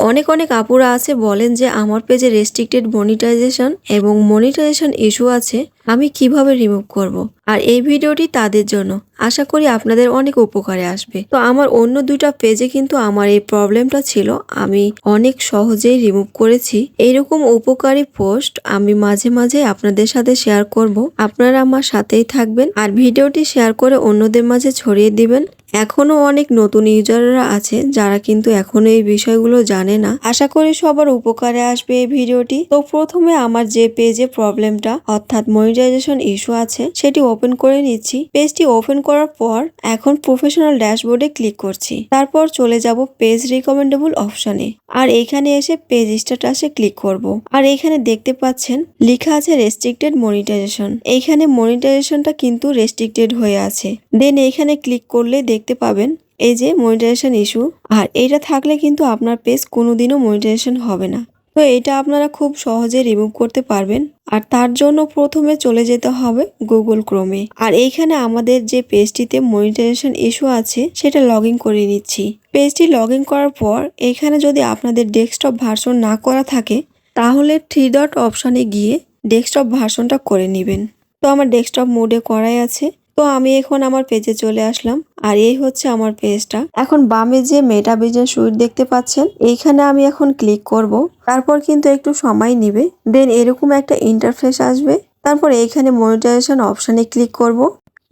অনেক অনেক আপুরা আছে বলেন যে আমার পেজে রেস্ট্রিক্টেড মনিটাইজেশন এবং মনিটাইজেশন ইস্যু আছে, আমি কীভাবে রিমুভ করব। আর এই ভিডিওটি তাদের জন্য। আশা করি আপনাদের অনেক উপকারে আসবে। তো আমার অন্য দুইটা পেজে কিন্তু আমার এই প্রবলেমটা ছিল। আমি অনেক সহজেই রিমুভ করেছি। এইরকম উপকারী পোস্ট আমি মাঝে মাঝে আপনাদের সাথে শেয়ার করব। আপনারা আমার সাথেই থাকবেন। আর ভিডিওটি শেয়ার করে অন্যদের মাঝে ছড়িয়ে দিবেন। এখনও অনেক নতুন ইউজাররা আছে যারা কিন্তু এখনও এই বিষয়গুলো জানে না। আশা করি সবার উপকারে আসবে এই ভিডিওটি। তো প্রথমে আমার যে পেজে প্রবলেমটা, অর্থাৎ মনিটাইজেশন ইস্যু আছে, সেটি ওপেন করে নিচ্ছি। পেজটি ওপেন করার পর এখন প্রফেশনাল ড্যাশবোর্ডে ক্লিক করছি। তারপর চলে যাব পেজ রিকমেন্ডেবল অপশনে। আর এখানে এসে পেজ স্ট্যাটাসে ক্লিক করব। আর এখানে দেখতে পাচ্ছেন, লেখা আছে রেস্ট্রিক্টেড মনিটাইজেশন। এইখানে মনিটাইজেশনটা কিন্তু রেস্ট্রিক্টেড হয়ে আছে। দেন এইখানে ক্লিক করলে দেখতে পাবেন। এই যে মনিটাইজেশন ইস্যু। আর এটা থাকলে কিন্তু আপনার পেজ কোনোদিনও মনিটাইজেশন হবে না। তো এটা আপনারা খুব সহজে রিমুভ করতে পারবেন। আর তার জন্য প্রথমে চলে যেতে হবে গুগল ক্রোমে। আর এইখানে আমাদের যে পেজটিতে মনিটাইজেশন ইস্যু আছে, সেটা লগ করে নিচ্ছি। পেজটি লগ করার পর এখানে যদি আপনাদের ডেস্কটপ ভার্সন না করা থাকে, তাহলে থ্রি ডট অপশানে গিয়ে ডেস্কটপ ভার্সনটা করে নেবেন। তো আমার ডেস্কটপ মোডে করাই আছে। তো আমি এখন আমার পেজে চলে আসলাম। আর এই হচ্ছে আমার পেজটা। এখন বামে যে মেটা বিজনেস সুইট দেখতে পাচ্ছেন, এইখানে আমি এখন ক্লিক করব। তারপর কিন্তু একটু সময় নিবে। দেন এরকম একটা ইন্টারফেস আসবে। তারপর এইখানে মনিটাইজেশন অপশানে ক্লিক করব।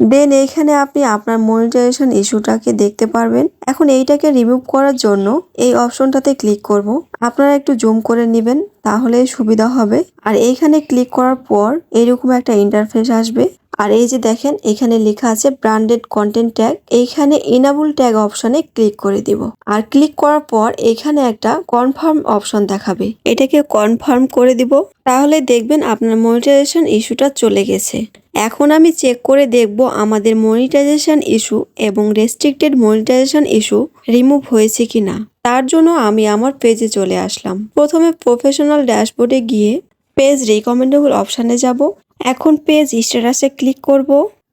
দেন এইখানে আপনি আপনার মনিটাইজেশন ইস্যুটাকে দেখতে পারবেন। এখন এইটাকে রিমুভ করার জন্য এই অপশনটাতে ক্লিক করব। আপনারা একটু জুম করে নেবেন, তাহলে সুবিধা হবে। আর এইখানে ক্লিক করার পর এরকম একটা ইন্টারফেস আসবে। আর এই যে দেখেন, এখানে লেখা আছে ব্র্যান্ডেড কন্টেন্ট ট্যাগ এইখানে ইনাবল ট্যাগ অপশনে ক্লিক করে দিব। আর ক্লিক করার পর এখানে একটা কনফার্ম অপশন দেখাবে। এটাকে কনফার্ম করে দিব। তাহলে দেখবেন আপনার মনিটাইজেশন ইস্যুটা চলে গেছে। এখন আমি চেক করে দেখব আমাদের মনিটাইজেশন ইস্যু এবং রেস্ট্রিক্টেড মনিটাইজেশন ইস্যু রিমুভ হয়েছে কিনা। তার জন্য আমি আমার পেজে চলে আসলাম। প্রথমে প্রফেশনাল ড্যাশবোর্ডে গিয়ে পেজ রিকমেন্ডেবল অপশানে যাব। এখন পেজ স্ট্যাটাসে ক্লিক করব।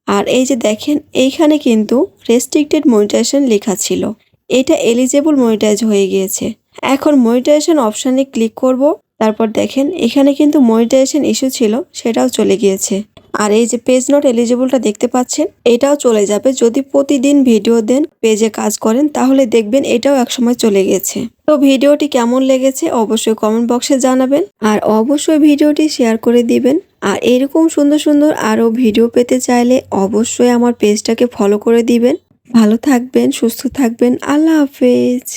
আর এই যে দেখেন, এইখানে কিন্তু রেস্ট্রিক্টেড মনিটাইজেশন লেখা ছিল। এটা এলিজেবল মনিটাইজ হয়ে গিয়েছে। এখন মনিটাইজেশন অপশানে ক্লিক করব। তারপর দেখেন, এখানে কিন্তু মনিটাইজেশন ইস্যু ছিল, সেটাও চলে গিয়েছে। আর এই যে পেজ নট এলিজিবলটা দেখতে পাচ্ছেন, এটাও চলে যাবে। যদি প্রতিদিন ভিডিও দেন পেজে কাজ করেন, তাহলে দেখবেন এটাও একসময় চলে গেছে তো ভিডিওটি কেমন লেগেছে, অবশ্যই কমেন্ট বক্সে জানাবেন। আর অবশ্যই ভিডিওটি শেয়ার করে দিবেন। আর এরকম সুন্দর সুন্দর আরও ভিডিও পেতে চাইলে অবশ্যই আমার পেজটাকে ফলো করে দিবেন। ভালো থাকবেন, সুস্থ থাকবেন। আল্লাহ হাফেজ।